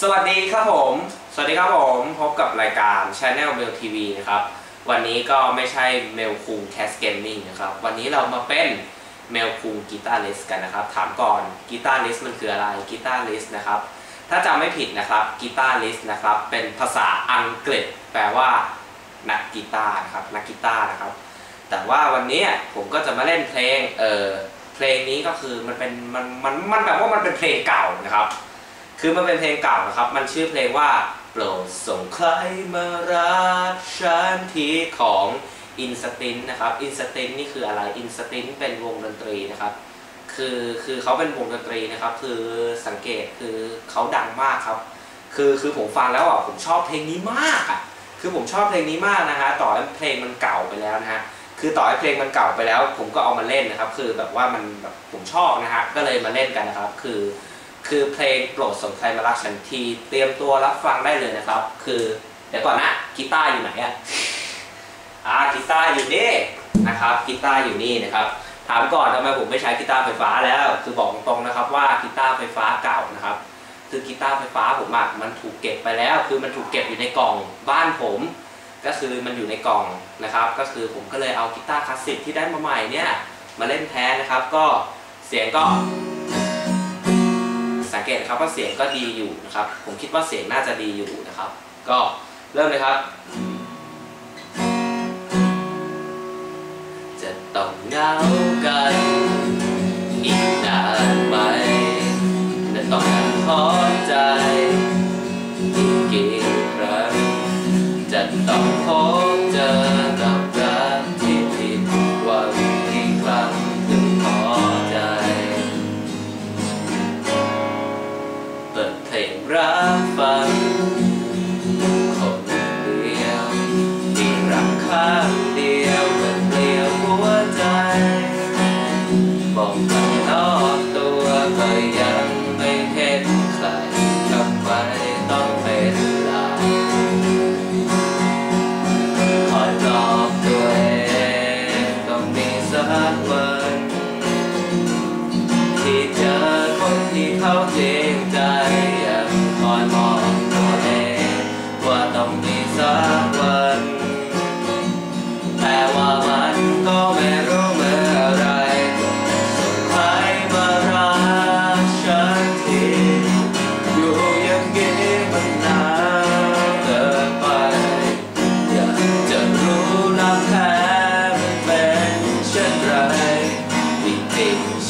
สวัสดีครับผม สวัสดีครับผม พบกับรายการ Channel Mail TV นะครับ วันนี้ก็ไม่ใช่ Mail คุง Cast Gaming นะครับ วันนี้เรามาเป็น Mail คุงกีตาร์ลิสกันนะครับ ถามก่อนกีตาร์ลิสมันคืออะไรกีตาร์ลิสนะครับ ถ้าจำไม่ผิดนะครับกีตาร์ลิสนะครับ เป็นภาษาอังกฤษ แปลว่า นักกีตาร์นะครับ นักกีตาร์นะครับ แต่ว่าวันนี้ผมก็จะมาเล่นเพลง เออเพลงนี้ก็คือมันเป็นมันมันมันแบบว่ามันเป็นเพลงเก่านะครับ คือมันเป็นเพลงเก่านะครับ มันชื่อเพลงว่าโปรดส่งใครมารักฉันทีของอินสตินนะครับ อินสตินนี่คืออะไร อินสตินเป็นวงดนตรีนะครับ คือคือเขาเป็นวงดนตรีนะครับ คือสังเกตคือเขาดังมากครับ คือคือผมฟังแล้วอะผมชอบเพลงนี้มากอะ คือผมชอบเพลงนี้มากนะฮะ ต่อให้เพลงมันเก่าไปแล้วนะฮะ คือต่อให้เพลงมันเก่าไปแล้ว ผมก็เอามาเล่นนะครับ คือแบบว่ามันแบบผมชอบนะฮะ ก็เลยมาเล่นกันนะครับ คือ คือเพลงโปรดส่งใครมารักฉันที เตรียมตัวรับฟังได้เลยนะครับ คือเดี๋ยวก่อนนะกีตาร์อยู่ไหนอะอ่ากีตาร์อยู่นี่นะครับกีตาร์อยู่นี่นะครับถามก่อนทำไมผมไม่ใช้กีตาร์ไฟฟ้าแล้ว คือบอกตรงๆนะครับว่ากีตาร์ไฟฟ้าเก่านะครับ คือกีตาร์ไฟฟ้าผมอะมันถูกเก็บไปแล้ว คือมันถูกเก็บอยู่ในกล่องบ้านผม ก็คือมันอยู่ในกล่องนะครับ ก็คือผมก็เลยเอากีตาร์คลาสสิกที่ได้มาใหม่เนี่ยมาเล่นแทนนะครับ ก็เสียงก็ สังเกตนะครับว่าเสียงก็ดีอยู่นะครับ ผมคิดว่าเสียงน่าจะดีอยู่นะครับ ก็เริ่มเลยครับ จะต้องเงา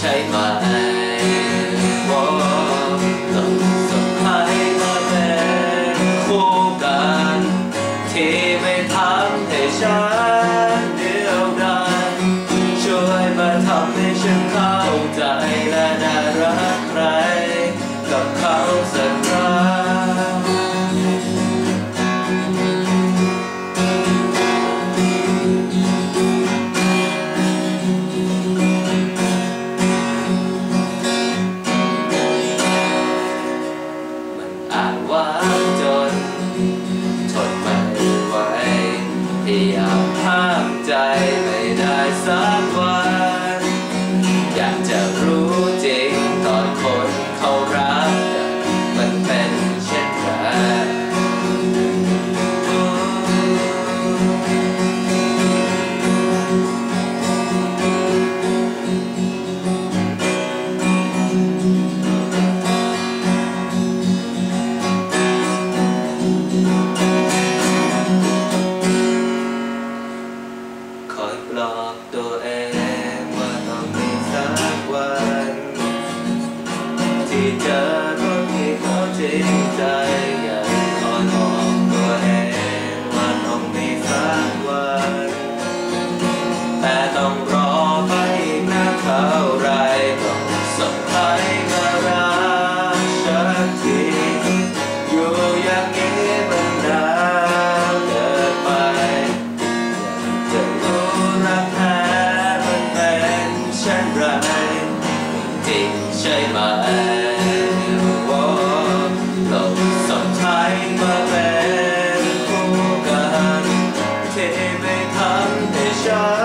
ช่ไหมต้องสุดท้ายมาเป็นคู่กัน ที่ไม่ทำให้ฉันเดียวดายช่วยมาทำให้ฉันเข้าใจและได้รัก ห้ ที่เจอคนที่เขาจริงใจยากขอลองตัวเองว่าต้องมีสักวันแต่ต้องรอไปนะเท่าไรต้องสักใครรักฉันทีอยู่อยางนี้มันนานไปจะรู้รักแท้เป็นเช่นไร ไหมว่าเราสัมพันธ์มาเป็นคู่กันที่ไม่ทำให้ฉัน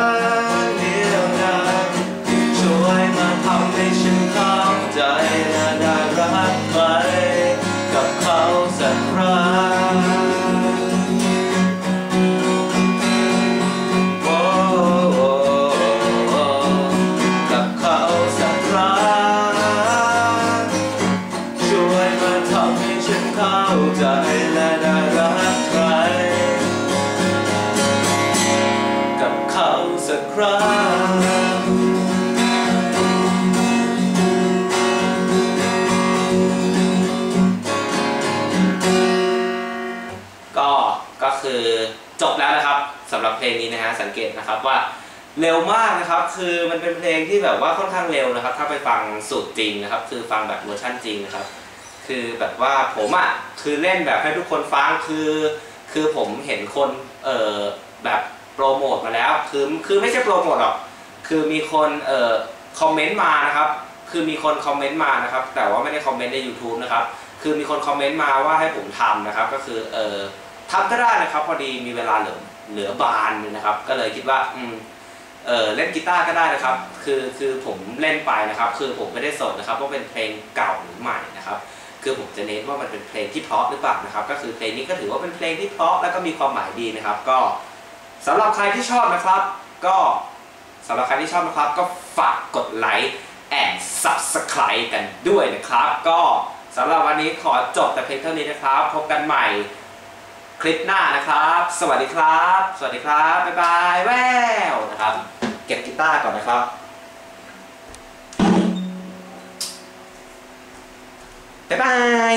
จบแล้วนะครับสำหรับเพลงนี้นะฮะสังเกตนะครับว่าเร็วมากนะครับ คือมันเป็นเพลงที่แบบว่าค่อนข้างเร็วนะครับ ถ้าไปฟังสูตรจริงนะครับ คือฟังแบบเวอร์ชันจริงนะครับ คือแบบว่าผมอะคือเล่นแบบให้ทุกคนฟังคือ คือผมเห็นคนเอ่อแบบโปรโมทมาแล้ว คือคือไม่ใช่โปรโมทหรอก คือมีคนเอ่อคอมเมนต์มานะครับ คือมีคนคอมเมนต์มานะครับ แต่ว่าไม่ได้คอมเมนต์ใน YouTube นะครับ คือมีคนคอมเมนต์มาว่าให้ผมทำนะครับ ก็คือเอ่อ ทำก็ได้นะครับ พอดีมีเวลาเหลือเหลือบานหนึงนะครับ ก็เลยคิดว่าอืมเออเล่นกีตาร์ก็ได้นะครับ คือคือผมเล่นไปนะครับ คือผมไม่ได้สดนะครับว่าเป็นเพลงเก่าหรือใหม่นะครับ คือผมจะเน้นว่ามันเป็นเพลงที่เพราะหรือเปล่านะครับ ก็คือเพลงนี้ก็ถือว่าเป็นเพลงที่เพราะแล้วก็มีความหมายดีนะครับ ก็สำหรับใครที่ชอบนะครับ ก็สำหรับใครที่ชอบนะครับ ก็ฝากกดไลค์แอน subscribe กันด้วยนะครับ ก็สำหรับวันนี้ขอจบแต่เพียงเท่านี้นะครับ พบกันใหม่ คลิปหน้านะครับ สวัสดีครับ สวัสดีครับ บ๊ายบายแววนะครับ เก็บกีตาร์ก่อนนะครับบ๊ายบาย